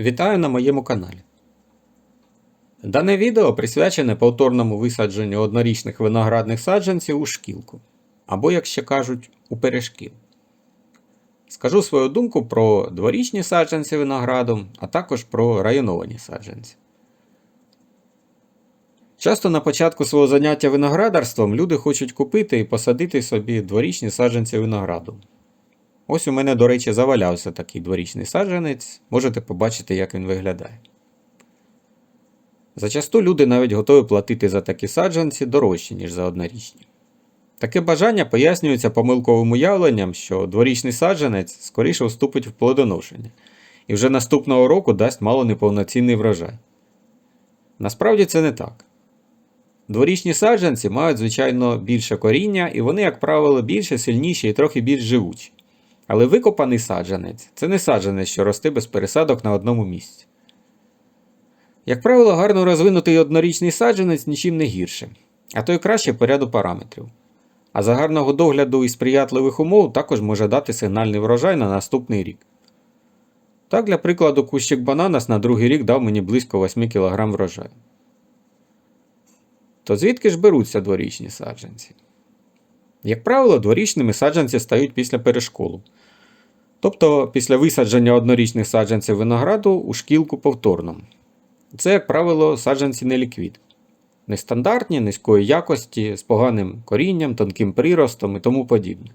Вітаю на моєму каналі. Дане відео присвячене повторному висадженню однорічних виноградних саджанців у шкілку, або, як ще кажуть, у перешкіл. Скажу свою думку про дворічні саджанці винограду, а також про районовані саджанці. Часто на початку свого заняття виноградарством люди хочуть купити і посадити собі дворічні саджанці винограду. Ось у мене, до речі, завалявся такий дворічний саджанець, можете побачити, як він виглядає. Зачасту люди навіть готові платити за такі саджанці дорожче, ніж за однорічні. Таке бажання пояснюється помилковим уявленням, що дворічний саджанець скоріше вступить в плодоношення і вже наступного року дасть мало неповноцінний врожай. Насправді це не так. Дворічні саджанці мають, звичайно, більше коріння, і вони, як правило, більше, сильніші і трохи більш живучі. Але викопаний саджанець це не саджанець, що росте без пересадок на одному місці. Як правило, гарно розвинутий однорічний саджанець нічим не гірше, а то й краще по ряду параметрів. А за гарного догляду і сприятливих умов також може дати сигнальний врожай на наступний рік. Так, для прикладу, кущик бананас на другий рік дав мені близько 8 кг врожаю. То звідки ж беруться дворічні саджанці? Як правило, дворічними саджанці стають після перешколу. Тобто після висадження однорічних саджанців винограду у шкілку повторно. Це, як правило, саджанці неліквід. Нестандартні, низької якості, з поганим корінням, тонким приростом і тому подібне.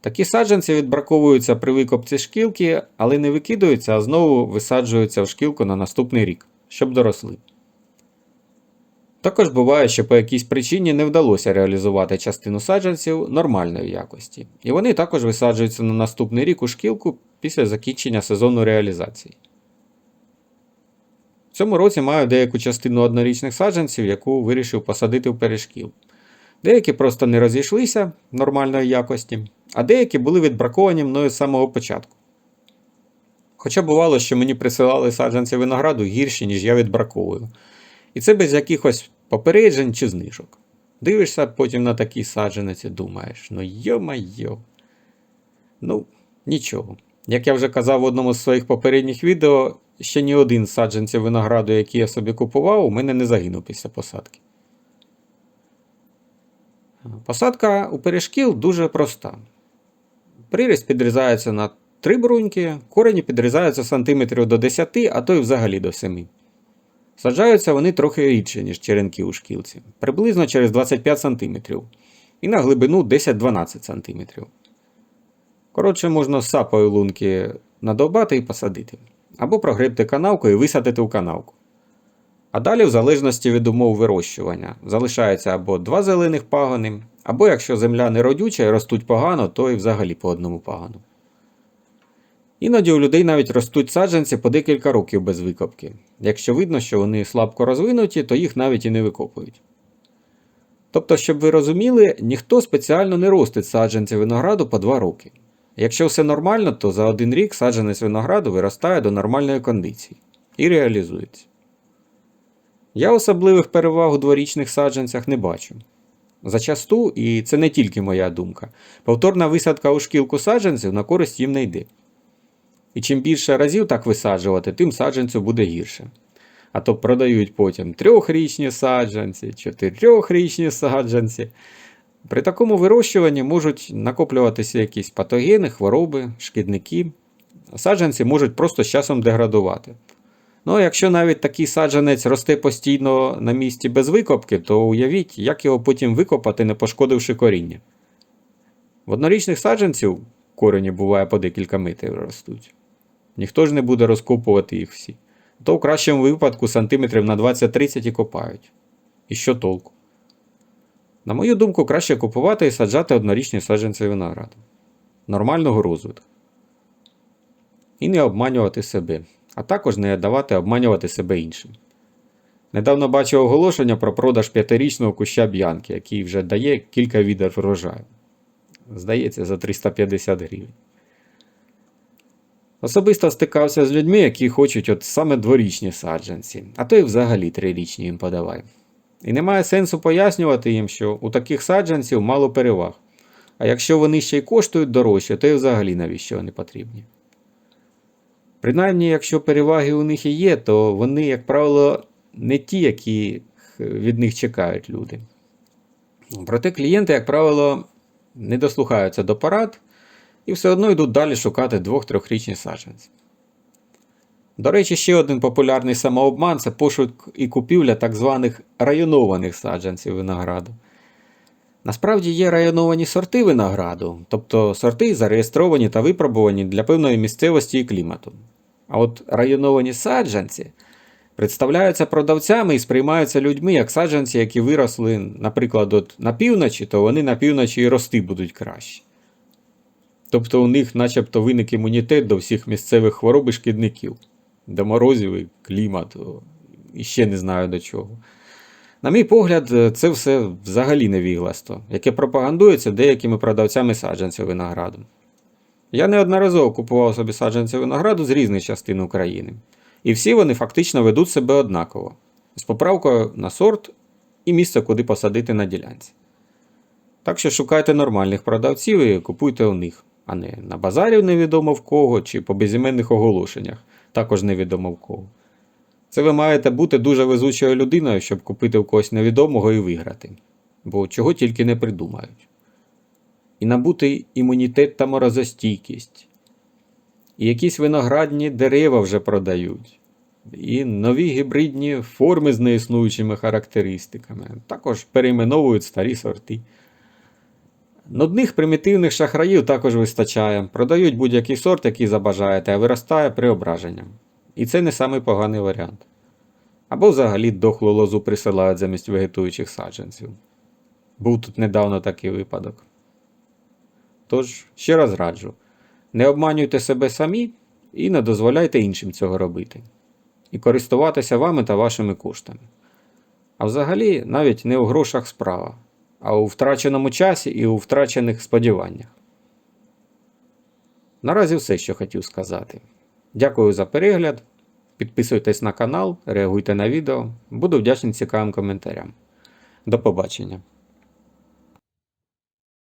Такі саджанці відбраковуються при викопці шкілки, але не викидаються, а знову висаджуються в шкілку на наступний рік, щоб доросли. Також буває, що по якійсь причині не вдалося реалізувати частину саджанців нормальної якості, і вони також висаджуються на наступний рік у шкілку після закінчення сезону реалізації. В цьому році маю деяку частину однорічних саджанців, яку вирішив посадити в перешкіл. Деякі просто не розійшлися нормальної якості, а деякі були відбраковані мною з самого початку. Хоча бувало, що мені присилали саджанці винограду гірші, ніж я відбраковую. І це без якихось попереджень чи знижок. Дивишся потім на такі саджанець і думаєш, ну йо-майо. Ну, нічого. Як я вже казав в одному з своїх попередніх відео, ще ні один саджанців винограду, який я собі купував, у мене не загинув після посадки. Посадка у перешкіл дуже проста. Приріст підрізається на 3 бруньки, корені підрізаються сантиметрів до 10, а то й взагалі до 7. Саджаються вони трохи рідше, ніж черенки у шкілці, приблизно через 25 см і на глибину 10-12 см. Коротше, можна сапою лунки надовбати і посадити, або прогребти канавку і висадити в канавку. А далі, в залежності від умов вирощування, залишається або два зелених пагони, або якщо земля не родюча і ростуть погано, то і взагалі по одному пагону. Іноді у людей навіть ростуть саджанці по декілька років без викопки. Якщо видно, що вони слабко розвинуті, то їх навіть і не викопують. Тобто, щоб ви розуміли, ніхто спеціально не ростить саджанці винограду по 2 роки. Якщо все нормально, то за один рік саджанець винограду виростає до нормальної кондиції і реалізується. Я особливих переваг у дворічних саджанцях не бачу. Зачасту, і це не тільки моя думка, повторна висадка у шкілку саджанців на користь їм не йде. І чим більше разів так висаджувати, тим саджанцю буде гірше. А то продають потім трьохрічні саджанці, чотирьохрічні саджанці. При такому вирощуванні можуть накоплюватися якісь патогени, хвороби, шкідники. Саджанці можуть просто з часом деградувати. Ну, а якщо навіть такий саджанець росте постійно на місці без викопки, то уявіть, як його потім викопати, не пошкодивши коріння. В однорічних саджанців корені буває по декілька метрів ростуть. Ніхто ж не буде розкопувати їх всі. То в кращому випадку сантиметрів на 20-30 і копають. І що толку? На мою думку, краще купувати і саджати однорічні саджанці винограду. Нормального розвитку. І не обманювати себе, а також не давати обманювати себе іншим. Недавно бачив оголошення про продаж п'ятирічного куща б'янки, який вже дає кілька відер врожаю. Здається, за 350 гривень. Особисто стикався з людьми, які хочуть от саме дворічні саджанці, а то й взагалі трирічні їм подавай. І немає сенсу пояснювати їм, що у таких саджанців мало переваг. А якщо вони ще й коштують дорожче, то й взагалі навіщо вони потрібні. Принаймні, якщо переваги у них і є, то вони, як правило, не ті, які від них чекають люди. Проте клієнти, як правило, не дослухаються до порад і все одно йдуть далі шукати двох-трьохрічні саджанці. До речі, ще один популярний самообман це пошук і купівля так званих районованих саджанців винограду. Насправді є районовані сорти винограду, тобто сорти зареєстровані та випробувані для певної місцевості і клімату. А от районовані саджанці представляються продавцями і сприймаються людьми як саджанці, які виросли, наприклад, от на півночі, то вони на півночі і рости будуть краще. Тобто у них начебто виник імунітет до всіх місцевих хвороб і шкідників, до морозів і клімату, і ще не знаю до чого. На мій погляд, це все взагалі невігластво, яке пропагандується деякими продавцями саджанців винограду. Я неодноразово купував собі саджанці винограду з різних частин України. І всі вони фактично ведуть себе однаково, з поправкою на сорт і місце, куди посадити на ділянці. Так що шукайте нормальних продавців і купуйте у них, а не на базарі невідомо в кого чи по безіменних оголошеннях, також невідомо в кого. Це ви маєте бути дуже везучою людиною, щоб купити у когось невідомого і виграти, бо чого тільки не придумають. І набути імунітет та морозостійкість. І якісь виноградні дерева вже продають, і нові гібридні форми з неіснуючими характеристиками, також перейменовують старі сорти. Нудних примітивних шахраїв також вистачає, продають будь-який сорт, який забажаєте, а виростає преображенням. І це не самий поганий варіант. Або взагалі дохлу лозу присилають замість вегетуючих саджанців. Був тут недавно такий випадок. Тож, ще раз раджу: не обманюйте себе самі і не дозволяйте іншим цього робити. І користуватися вами та вашими коштами. А взагалі, навіть не у грошах справа, а у втраченому часі і у втрачених сподіваннях. Наразі все, що хотів сказати. Дякую за перегляд. Підписуйтесь на канал, реагуйте на відео. Буду вдячний цікавим коментарям. До побачення!